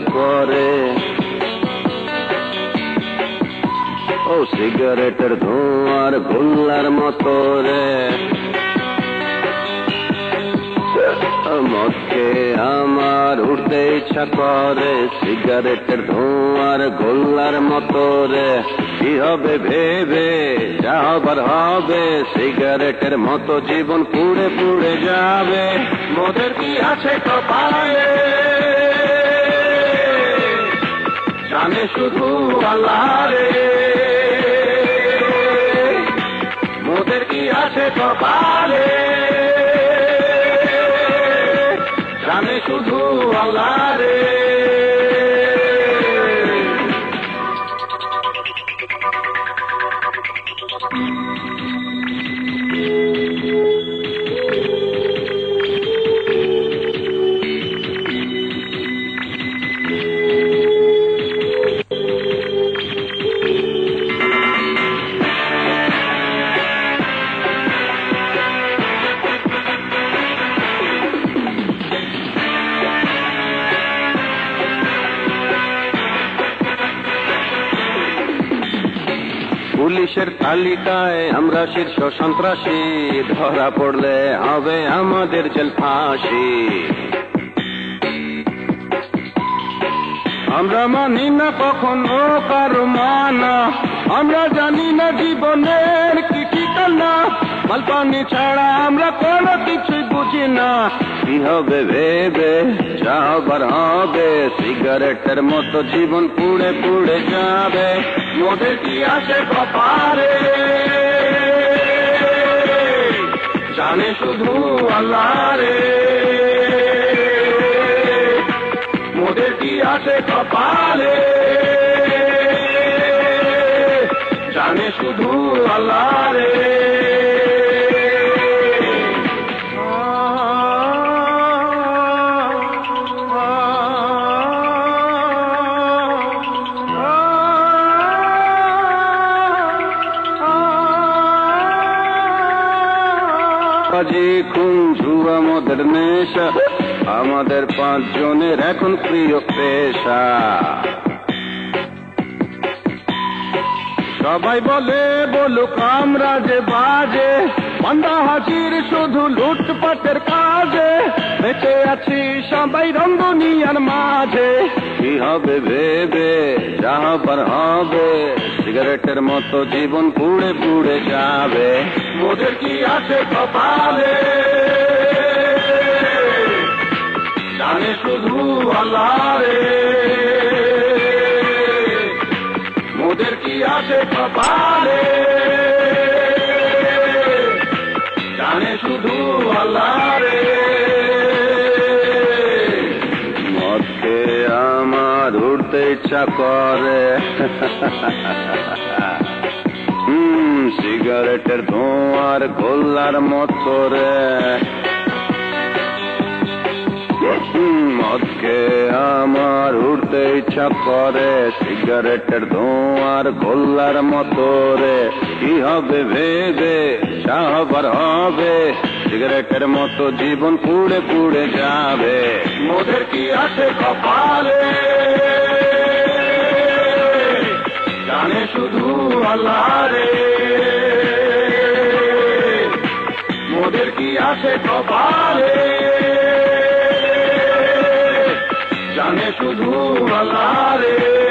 করে ও সিগারেটের ধোঁয়ার গোল্লার মতো রে। মধ্যে আমার উঠতে ইচ্ছা করে, সিগারেটের ধোঁয়ার গোল্লার মতো রে। কি হবে ভেবে, যা হবার হবে, সিগারেটের মতো জীবন পুড়ে পুড়ে যাবে। মোদের কি আছে কপালে শুধু আল্লাহ রে মোদের কি আছে কপালে? জানে শুধু আল্লাহ পুলিশের তালিকায় আমরা শীর্ষ সন্ত্রাসী। ধরা পড়লে হবে আমাদের জেল ফাঁসি। আমরা মানি না কখনো কারও মানা। আমরা জানি না জীবনের কি ঠিকানা। মালপানি ছাড়া আমরা কোনো কিছুই বুঝি কি হবে ভেবে? যা হবার হবে। সিগারেটের মতো জীবন পুড়ে পুড়ে যাবে। মোদের কি আসে কপারে জানে শুধু আল্লাহ রে মোদের কি আছে কপালে? জানে শুধু আল্লাহ রে বাজি খুন জুয়া আমাদের নেশা। আমাদের পাঁচজনের এখন প্রিয় পেশা। সবাই বলে, বলুক আমরা যে বাজে। পান্ডা হাজির শুধু লুটপাটের কাজে। বেঁচে আছি সবাই রঙ্গনিয়ার মাঝে। কি হবে ভেবে? যা হবার হবে। সিগারেটের মতো জীবন পুড়ে পুড়ে যাবে। মোদের কি আছে কপালে? জানে শুধু আল্লাহ রে মোদের কি আছে কপালে? ইচ্ছা করে। সিগারেটের ধোঁয়ার গোল্লার মতো রে। মদকে আমার উঠতে ইচ্ছা করে। সিগারেটের ধোঁয়ার গোল্লার মতো রে। কি হবে ভেবে, যা হবার হবে। সিগারেটের মতো জীবন পুড়ে পুড়ে যাবে। মোদের কি আছে কপালে? শুধু আল্লাহ রে। মোদের কি আছে কপালে? জানে শুধু আল্লাহ রে।